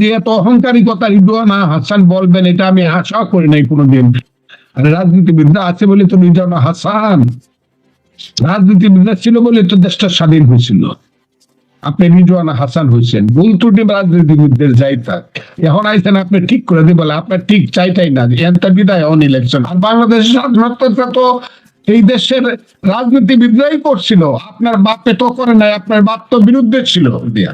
যে এত অহংকারিকতা রিদওয়ানা হাসান বলবেন, এটা আমি আশা করি নাই কোনোদিন। রাজনীতিবিদরা আছে বলে তো রিদওয়ানা হাসান। রাজনীতিবিদরা ছিল বলে তো দেশটা স্বাধীন হয়েছিল। আপনি রিজওয়ানা হাসান হয়েছেন। ভুল ত্রুটি রাজনীতিবিদদের যাই থাক। এখন আইছেন আপনি ঠিক করে দিয়ে বলে, আপনার ঠিক চাইটাই না। এনটা বিদায় অন ইলেকশন আর বাংলাদেশের স্বাধীনতা তো এই দেশের রাজনীতিবিদরাই করছিল। আপনার বাপে তো করে নাই, আপনার বাপ তো বিরুদ্ধে ছিল। দিয়া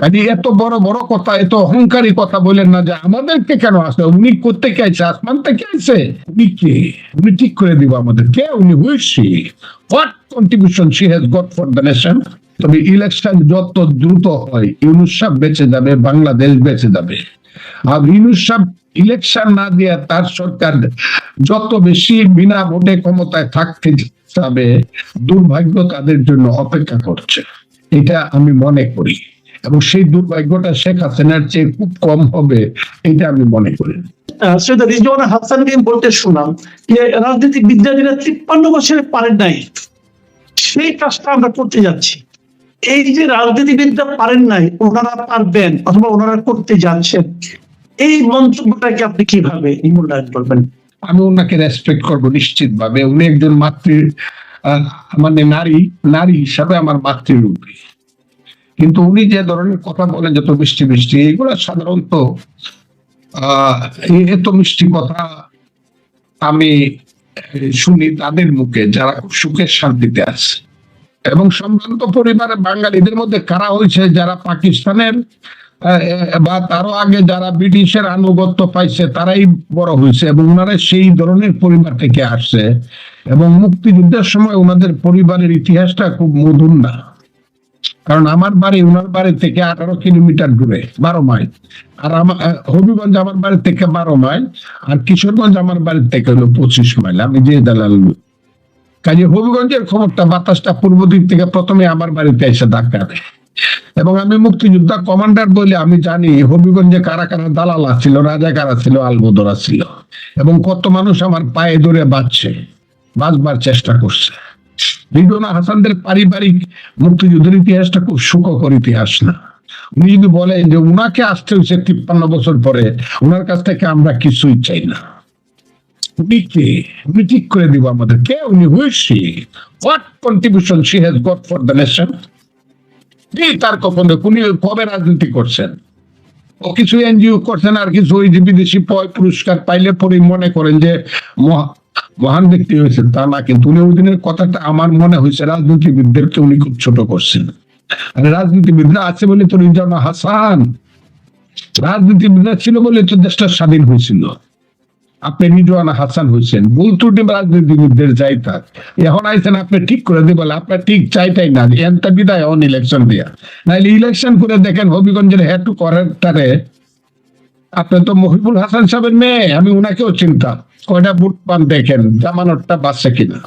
কাজে এত বড় বড় কথা, এত অহংকারী কথা বলেন না যে আমাদেরকে কেন আসে উনি করতে কে আইছে? আসমান থেকে আইছে? উনি কে? উনি ঠিক করে দিব আমাদের। কে? উনি who is she what contribution she has got for the nation তবে ইলেকশন যত দ্রুত হয়, ইউনুস সাহেব বেঁচে যাবে, বাংলাদেশ বেঁচে যাবে। আর ইউনুস সাহেব ইলেকশন না দিয়ে তার সরকার যত বেশি বিনা ভোটে ক্ষমতায় থাকতে যাবে দুর্ভাগ্য তাদের জন্য অপেক্ষা করছে। এটা আমি মনে করি। এবং সেই দুর্ভাগ্যটা শেখ হাসিনার চেয়ে খুব কম হবে এটা আমি মনে করি। সেটা রিজওয়ানা হাসানকে বলতে শুনলাম যে রাজনৈতিক বিদ্যার্থীরা তিপ্পান্ন বছরে পারেন নাই সেই কাজটা আমরা করতে যাচ্ছি। এই যে রাজনীতিবিদরা পারেন নাই ওনারা পারবেন অথবা ওনারা করতে যাচ্ছেন এই মন্তব্যটাকে আপনি কীভাবে মূল্যায়ন করবেন? আমি ওনাকে রেসপেক্ট করব নিশ্চিত ভাবে উনি একজন মাতৃ মানে নারী নারী হিসাবে আমার মাতৃরূপী। কিন্তু উনি যে ধরনের কথা বলেন, যত মিষ্টি মিষ্টি, এগুলো সাধারণত, আহ, এত মিষ্টি কথা আমি শুনি তাদের মুখে, যারা খুব সুখের শান্তিতে আছে। এবং সম্ভ্রান্ত পরিবারের বাঙালিদের মধ্যে কারা হয়েছে, যারা পাকিস্তানের বা তারও আগে যারা ব্রিটিশের আনুগত্য পাইছে, তারাই বড় হয়েছে এবং ওনারা সেই ধরনের পরিবার থেকে আসছে। এবং মুক্তিযুদ্ধের সময় ওনাদের পরিবারের ইতিহাসটা খুব মধুর না। কারণ আমার বাড়ি ওনার বাড়ি থেকে আঠারো কিলোমিটার দূরে, বারো মাইল। আর আমার হবিগঞ্জ আমার বাড়ি থেকে বারো মাইল, আর কিশোরগঞ্জ আমার বাড়ি থেকে হলো পঁচিশ মাইল। আমি যে দালাল কাজে হবিগঞ্জের খবরটা বাতাসটা পূর্ব দিক থেকে প্রথমে আমার বাড়িতে এসে ধাক্কা দেয়। এবং আমি মুক্তিযোদ্ধা কমান্ডার বলে আমি জানি, হবিগঞ্জে কারা কারা দালাল ছিল রাজা কারা ছিল, আলবদরা ছিল। এবং কত মানুষ আমার পায়ে ধরে বাঁচছে, বাঁচবার চেষ্টা করছে। রিডোনা হাসানদের পারিবারিক মুক্তিযুদ্ধের ইতিহাসটা খুব সুখকর ইতিহাস না। উনি যদি বলেন যে উনাকে আসতে হয়েছে তিপ্পান্ন বছর পরে, উনার কাছ থেকে আমরা কিছুই চাই না। উনি কে? উনি ঠিক করে দিব আমাদের। কে? উনি who is she what contribution she has got for the nation কি তার কখন উনি কবে রাজনীতি করছেন? ও কিছু এনজিও করছেন আর কিছু ওই যে বিদেশি পয় পুরস্কার পাইলে পরে মনে করেন যে মহান ব্যক্তি হয়েছেন তা না, কিন্তু উনি ওই দিনের কথাটা আমার মনে হয়েছে রাজনীতিবিদদেরকে উনি খুব ছোট করছেন। আর রাজনীতিবিদরা আছে বলে তো রিজানা হাসান, রাজনীতিবিদরা ছিল বলে তো দেশটা স্বাধীন হয়েছিল। আপনি রিজওয়ানা হাসান হয়েছেন, ভুল ত্রুটি রাজনীতিবিদদের যাই থাক, এখন আইছেন আপনি ঠিক করে দিয়ে বলে আপনার ঠিক চাইটাই না এনটা বিদায় অন ইলেকশন দিয়া। নাইলে ইলেকশন করে দেখেন হবিগঞ্জের হেড টু করেক্টারে আপনি তো মহিবুল হাসান সাহেবের মেয়ে, আমি উনাকেও চিন্তা কয়টা বুট পান দেখেন, জামানতটা বাঁচছে কিনা?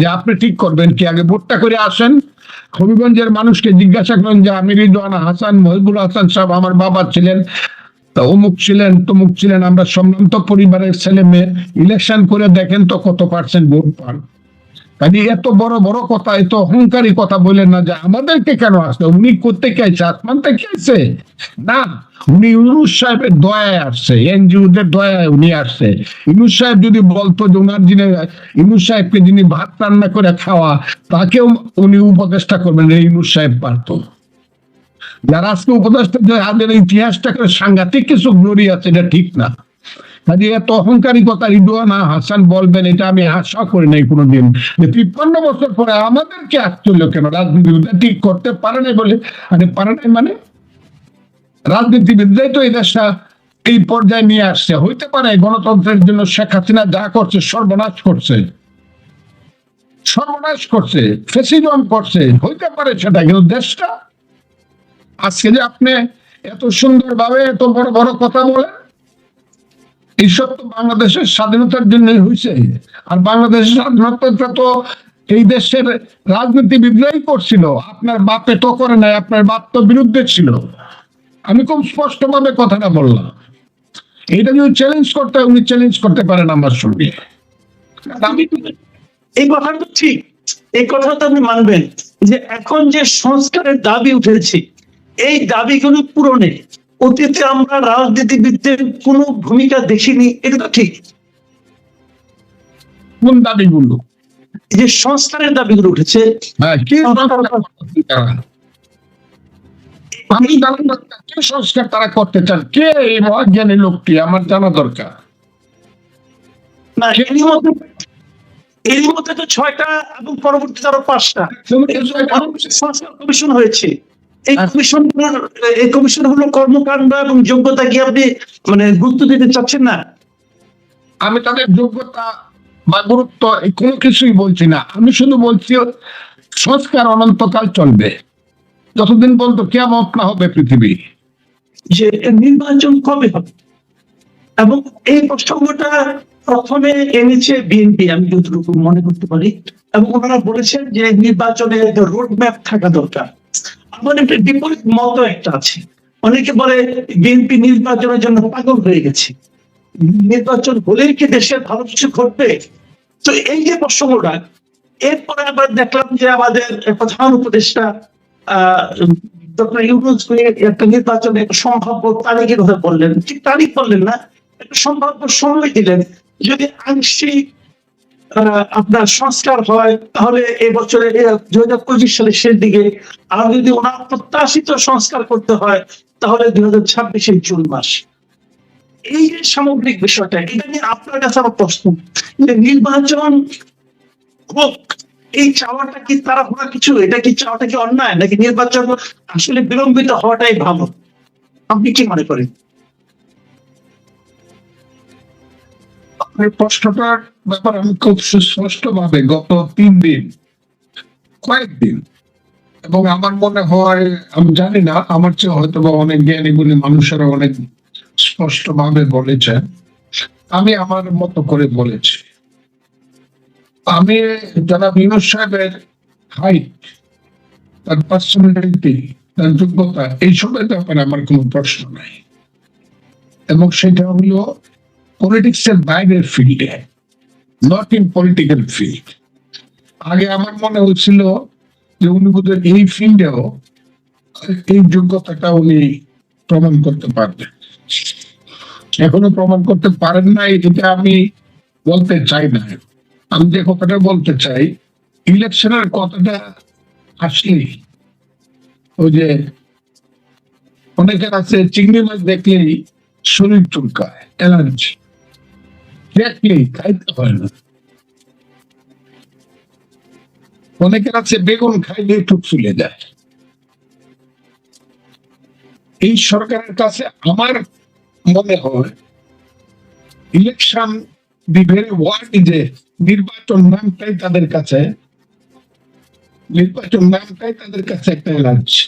যে আপনি ঠিক করবেন কি, আগে ভোটটা করে আসেন। হবিগঞ্জের মানুষকে জিজ্ঞাসা করেন যে, আমি রিজওয়ানা হাসান, মহিবুল হাসান সাহেব আমার বাবা ছিলেন, তা অমুক ছিলেন, তমুক ছিলেন, আমরা সম্ভ্রান্ত পরিবারের ছেলে মেয়ে, ইলেকশন করে দেখেন তো কত পার্সেন্ট ভোট পান। কাজে এত বড় বড় কথা, এত অহংকারী কথা বলেন না যে আমাদেরকে কেন আসছে? উনি করতে কে আইছে আসমান থেকে আইছে না, উনি ইউনুস সাহেবের দয়ায় আসছে, এনজিওদের দয়ায় উনি আসছে। ইউনুস সাহেব যদি বলতো যে উনার যিনি, ইউনুস সাহেবকে যিনি ভাত রান্না করে খাওয়া, তাকেও উনি উপদেষ্টা করবেন, এই ইউনুস সাহেব পারতো। যারা আজকে উপদেষ্টা আমাদের ইতিহাসটা করে সাংঘাতিক কিছু গ্লোরি আছে, এটা ঠিক না। কাজে এত অহংকারিকতা রিদুয়ানা হাসান বলবেন, এটা আমি আশা করি নাই কোনোদিন। যে তিপ্পান্ন বছর পরে আমাদেরকে আসছিল কেন? রাজনীতিবিদরা ঠিক করতে পারে নাই বলে। আরে পারে নাই মানে? রাজনীতিবিদরাই তো এই দেশটা এই পর্যায়ে নিয়ে আসছে। হইতে পারে গণতন্ত্রের জন্য শেখ হাসিনা যা করছে, সর্বনাশ করছে। সর্বনাশ করছে, ফেসিজম করছে, হইতে পারে সেটা, কিন্তু দেশটা, আজকে যে আপনি এত সুন্দরভাবে এত বড় বড় কথা বলেন এইসব তো বাংলাদেশের স্বাধীনতার জন্য হয়েছে। আর বাংলাদেশের স্বাধীনতা তো এই দেশের রাজনীতিবিদরাই করছিল। আপনার বাপে তো করে নাই আপনার বাপ তো বিরুদ্ধে ছিল। আমি খুব স্পষ্টভাবে কথাটা বললাম। এটা যদি চ্যালেঞ্জ করতে হয়, উনি চ্যালেঞ্জ করতে পারেন আমার সঙ্গে। এই কথাটা ঠিক। এই কথাটা আপনি মানবেন যে এখন যে সংস্কারের দাবি উঠেছে এই দাবিগুলো পূরণে অতীতে আমরা রাজনীতিবিদদের কোনো ভূমিকা দেখিনি এটা তো ঠিক। কোন দাবিগুলো? যে সংস্কারের দাবিগুলো উঠেছে হ্যাঁ? আমি কি সংস্কার তারা করতে চান কে এই মহাজ্ঞানী লোকটি? আমার জানা দরকার। না এরই মধ্যে এরই মধ্যে তো ছয়টা এবং পরবর্তীতে আরও পাঁচটা। সংস্কার কমিশন হয়েছে। এই। কমিশন এই কমিশন হলো কর্মকাণ্ড এবং যোগ্যতা কি আপনি মানে গুরুত্ব দিতে চাচ্ছেন না? আমি তাদের যোগ্যতা বা গুরুত্ব কোনো কিছুই বলছি না। আমি শুধু বলছি সংস্কার অনন্তকাল চলবে। যতদিন পর্যন্ত কেমন না হবে পৃথিবী। যে নির্বাচন কবে হবে? এবং এই প্রসঙ্গটা প্রথমে এনেছে বিএনপি আমি যতটুকু মনে করতে পারি। এবং ওনারা বলেছেন যে নির্বাচনে রোড ম্যাপ থাকা দরকার। বিপরীত মত একটা আছে। অনেকে বলে বিএনপি নির্বাচনের জন্য পাগল হয়ে গেছে। নির্বাচন হলেই কি দেশের ভালো কিছু ঘটবে? তো এই যে প্রসঙ্গটা, এরপরে আবার দেখলাম যে আমাদের প্রধান উপদেষ্টা ডক্টর একটা নির্বাচনে একটা সম্ভাব্য তারিখের কথা বললেন। ঠিক তারিখ বললেন না? একটা সম্ভাব্য সময় দিলেন। যদি আংশিক আপনার সংস্কার হয়, তাহলে এবছরে দুই হাজার পঁচিশ সালের শেষ দিকে আর যদি ওনার প্রত্যাশিত সংস্কার করতে হয়, তাহলে দুই হাজার ছাব্বিশের জুন মাস। এই যে সামগ্রিক বিষয়টা, এটা নিয়ে আপনার কাছে আমার প্রশ্ন যে নির্বাচন হোক, এই চাওয়াটা কি তারা হওয়া কিছু? এটা কি চাওয়াটা কি অন্যায় নাকি নির্বাচন আসলে বিলম্বিত হওয়াটাই ভালো? আপনি কি মনে করেন? প্রশ্নটার ব্যাপারে আমি খুব সুস্পষ্ট ভাবে গত তিন দিন, কয়েকদিন, এবং আমার মনে হয়, আমি জানি না, আমার চেয়ে হয়তো বা অনেক জ্ঞানী গুণী মানুষেরা অনেক স্পষ্ট ভাবে বলেছেন। আমি আমার মতো করে বলেছি। আমি যারা ইউনুস সাহেবের হাইট তার পার্সোনালিটি তার যোগ্যতা, এইসবের ব্যাপারে আমার কোনো প্রশ্ন নাই। এবং সেটা হলো পলিটিক্স এর বাইরের ফিল্ডে নট ইন পলিটিক্যাল ফিল্ড আগে আমার মনে হচ্ছিল যে উনি বোধহয় এই ফিল্ডেও এই যোগ্যতাটা উনি প্রমাণ করতে পারবেন। এখনও প্রমাণ করতে পারেন না এটা আমি বলতে চাই না। আমি যে কথাটা বলতে চাই ইলেকশনের কথাটা আসলেই ওই যে অনেকের আছে, চিংড়ি মাছ দেখলেই শরীর চুলকায়, অ্যালার্জি। দেখলেই খাইতে হয় না অনেকের আছে বেগুন এই সরকারের কাছে আমার মনে হয়, ইলেকশন দি ওয়ার্ড যে নির্বাচন নামটাই তাদের কাছে, নির্বাচন নামটাই তাদের কাছে একটা অ্যালার্জি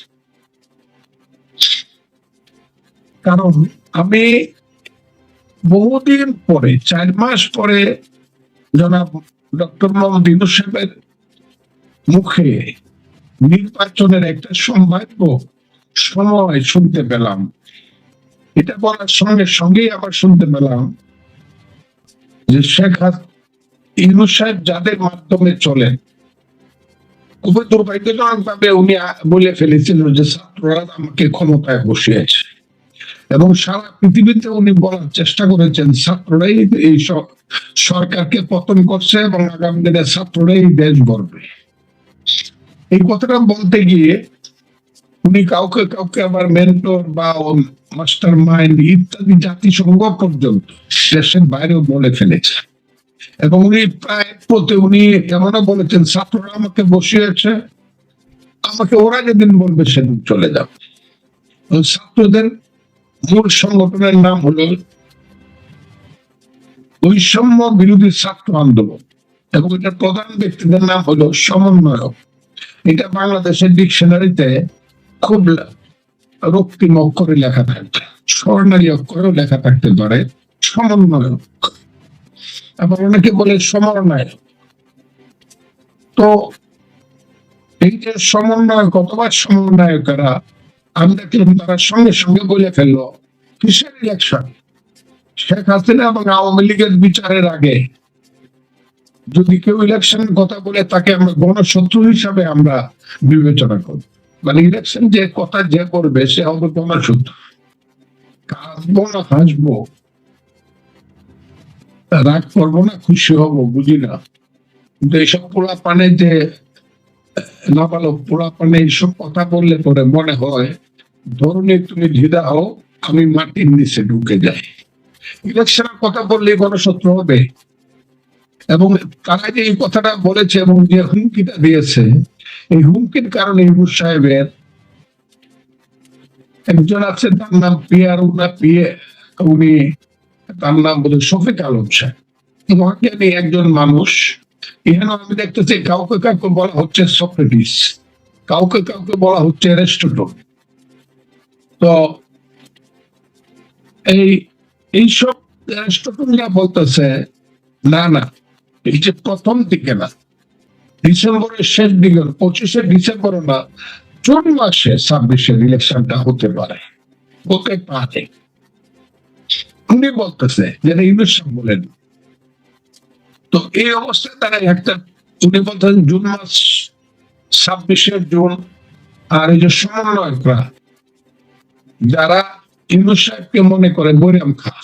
কারণ আমি বহুদিন পরে, চার মাস পরে জনাব ডক্টর মোহাম্মদ ইউনুস সাহেবের মুখে নির্বাচনের একটা সম্ভাব্য সময় শুনতে পেলাম। এটা বলার সঙ্গে সঙ্গেই আবার শুনতে পেলাম যে শেখ ইউনুস সাহেব যাদের মাধ্যমে চলেন, খুবই দুর্ভাগ্যজনক ভাবে উনি বলে ফেলেছিলেন যে ছাত্ররা আমাকে ক্ষমতায় বসিয়েছে। এবং সারা পৃথিবীতে উনি বলার চেষ্টা করেছেন, ছাত্ররাই এই সরকারকে পতন করছে এবং আগামী দিনে ছাত্ররাই দেশ গড়বে। এই কথাটা বলতে গিয়ে উনি কাউকে কাউকে আবার মেন্টর বা মাস্টার মাইন্ড ইত্যাদি জাতিসংঘ পর্যন্ত দেশের বাইরেও বলে ফেলেছে। এবং উনি প্রায় প্রতি উনি এমনও বলেছেন, ছাত্ররা আমাকে বসিয়েছে, আমাকে ওরা যেদিন বলবে সেদিন চলে যাবে। ছাত্রদের মূল সংগঠনের নাম হলো বৈষম্য বিরোধী ছাত্র আন্দোলন এবং এটার প্রধান ব্যক্তিদের নাম হলো সমন্বয়ক। এটা বাংলাদেশের ডিকশনারিতে খুব রক্তিম অক্ষরে লেখা থাকবে স্বর্ণালী অক্ষরেও লেখা থাকতে পারে, সমন্বয়ক। আবার অনেকে বলে সমন্বয়ক। তো এই যে সমন্বয়ক অথবা সমন্বয়কেরা আমি তারা সঙ্গে সঙ্গে বলে ফেলল। কিসের ইলেকশন শেখ হাসিনা এবং আওয়ামী লীগের বিচারের আগে যদি কেউ কথা বলে, তাকে আমরা গণশত্রু হিসাবে আমরা বিবেচনা করব মানে ইলেকশন যে কথা যে করবে সে হবে গণশত্রু। কাঁদবো না, হাসবো। রাগ করব না, খুশি হব বুঝি না কিন্তু এইসব পোড়া পানে যে নাবালক পোড়া পানে এইসব কথা বললে পরে মনে হয় তুমি হও, আমি মাটির নিচে ঢুকে যাই। ইলেকশনের কথা গণশত্রু হবে। এবং তারা যে এই কথাটা বলেছে এবং যে হুমকিটা দিয়েছে, এই হুমকির কারণে ইবুর সাহেবের একজন আছে, তার নাম পিয়ার উনা পিয়ে, উনি তার নাম বলে শফিক আলম সাহেব। মহাজ্ঞানী একজন মানুষ এখানে আমি দেখতেছি কাউকে কাউকে বলা হচ্ছে সক্রেটিস কাউকে কাউকে বলা হচ্ছে অ্যারিস্টটল তো এই, এইসব অ্যারিস্টটলরা বলতেছে, না না, এই যে প্রথম দিকে না, ডিসেম্বরের শেষ দিকে, পঁচিশে ডিসেম্বর না, জুন মাসে ছাব্বিশের ইলেকশনটা হতে পারে হতে পারে। উনি বলতেছে, যেটা ইউনুস বলেন তো এই অবস্থায় তারা একটা, উনি বলতেন জুন মাস ছাব্বিশে জুন, আর এই যে সমন্বয়করা, যারা ইউনুস সাহেবকে মনে করে বৈরাম খা।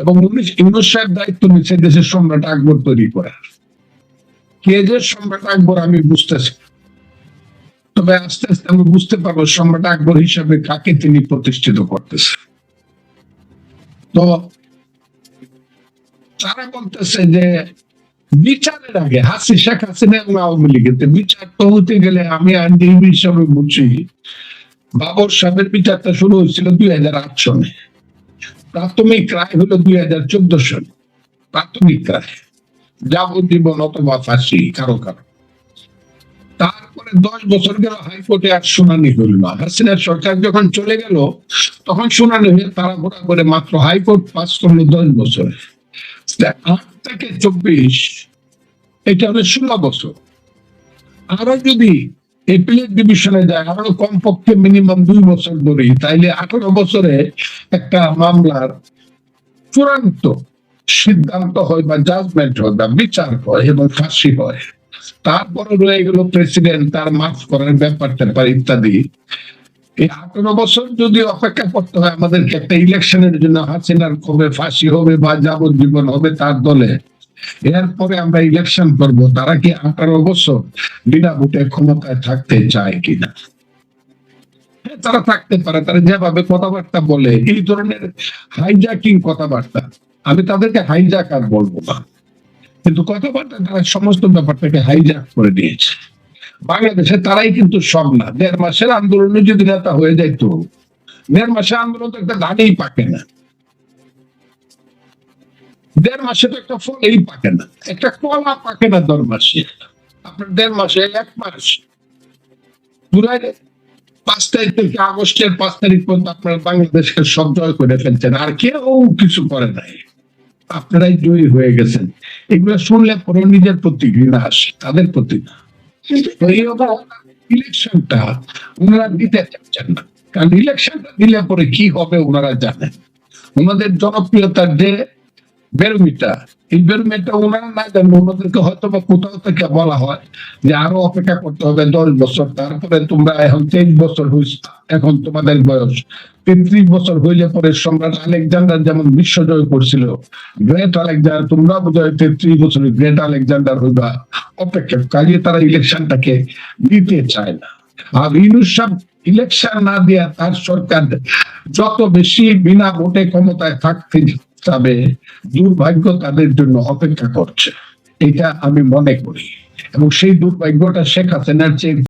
এবং উনি ইউনুস সাহেব দায়িত্ব নিচ্ছে দেশের সম্রাট আকবর তৈরি করার। কে যে সম্রাট আকবর আমি বুঝতেছি তবে আস্তে আস্তে আমি বুঝতে পারব সম্রাট আকবর হিসাবে কাকে তিনি প্রতিষ্ঠিত করতেছে তো তারা বলতেছে যে, বিচারের আগে হাসি, শেখ হাসিনা আওয়ামী লীগের বিচার তো হতে গেলে আমি আইনজীবী হিসাবে বুঝছি বাবর সাহেবের বিচারটা শুরু হয়েছিল দুই হাজার আট সনে। প্রাথমিক রায় হলো দুই হাজার চোদ্দ সনে। প্রাথমিক রায়। যাবজ্জীবন অথবা ফাঁসি, কারও কারও। তারপরে দশ বছর গেল হাইকোর্টে আর শুনানি হইল না। হাসিনার সরকার যখন চলে গেল, তখন শুনানি হয়ে তাড়াহুড়া করে মাত্র হাইকোর্ট পাস করল দশ বছরে। আট থেকে চব্বিশ, এটা ষোলো বছর। আরও যদি ডিভিশনে যায়, আরও কমপক্ষে মিনিমাম দুই বছর তাইলে আঠারো বছরে একটা মামলার চূড়ান্ত সিদ্ধান্ত হয় বা জাজমেন্ট হয় বা বিচার হয় এবং ফাঁসি হয়। তারপরে রয়ে গেল প্রেসিডেন্ট তার মাফ করার ব্যাপার ট্যাপার ইত্যাদি। এই আঠারো বছর যদি অপেক্ষা করতে হয় আমাদেরকে একটা ইলেকশনের জন্য হাসিনার ফাঁসি হবে বা যাবজ্জীবন হবে তার দলে এরপরে আমরা ইলেকশন করব। তারা কি আঠারো বছর বিনা ভোটে ক্ষমতায় থাকতে চায় কিনা? হ্যাঁ, তারা থাকতে পারে তারা যেভাবে কথাবার্তা বলে এই ধরনের হাইজাকিং কথাবার্তা আমি তাদেরকে হাইজাক আর বলব না। কিন্তু কথাবার্তা তারা সমস্ত ব্যাপারটাকে হাইজাক করে দিয়েছে। বাংলাদেশে তারাই কিন্তু সব না। দেড় মাসের আন্দোলনে যদি নেতা হয়ে যাইতো, দেড় মাসের আন্দোলন তো একটা ধানেই পাকে না। দেড় মাসে তো একটা ফলেই পাকে না। একটা কলা পাকে না দেড় মাসে। আপনার দেড় মাসে এক মাস। জুলাই পাঁচ তারিখ থেকে আগস্টের পাঁচ তারিখ পর্যন্ত আপনারা বাংলাদেশকে সব জয় করে ফেলছেন। আর কেউ কিছু করে নাই। আপনারাই জয়ী হয়ে গেছেন। এগুলো শুনলে পরে নিজের প্রতি ঘৃণা আসে, তাদের প্রতি না। ইলেকশনটা ওনারা দিতে চাচ্ছেন না। কারণ ইলেকশনটা দিলে পরে কি হবে ওনারা জানেন। ওনাদের জনপ্রিয়তার যে বেরোমিটার বেরোমিটার ওনারা না জানেন ওনাদেরকে হয়তো বা কোথাও থেকে বলা হয় যে আরও অপেক্ষা করতে হবে দশ বছর। তারপরে তোমরা এখন তেইশ বছর হয়েছে এখন তোমাদের বয়স। তেত্রিশ বছর হইলে পরে সম্রাট আলেকজান্ডার যেমন বিশ্বজয় করছিল, গ্রেট আলেকজান্ডার, তোমরা বোধহয় তেত্রিশ বছর গ্রেট আলেকজান্ডার হইবা। অপেক্ষা কাজে তারা ইলেকশনটাকে দিতে চায় না। আর ইউনুস ইলেকশন না দিয়া তার সরকার যত বেশি বিনা ভোটে ক্ষমতায় থাকতে যাবে দুর্ভাগ্য তাদের জন্য অপেক্ষা করছে। এটা আমি মনে করি। এবং সেই দুর্ভাগ্যটা শেখ হাসিনার চেয়ে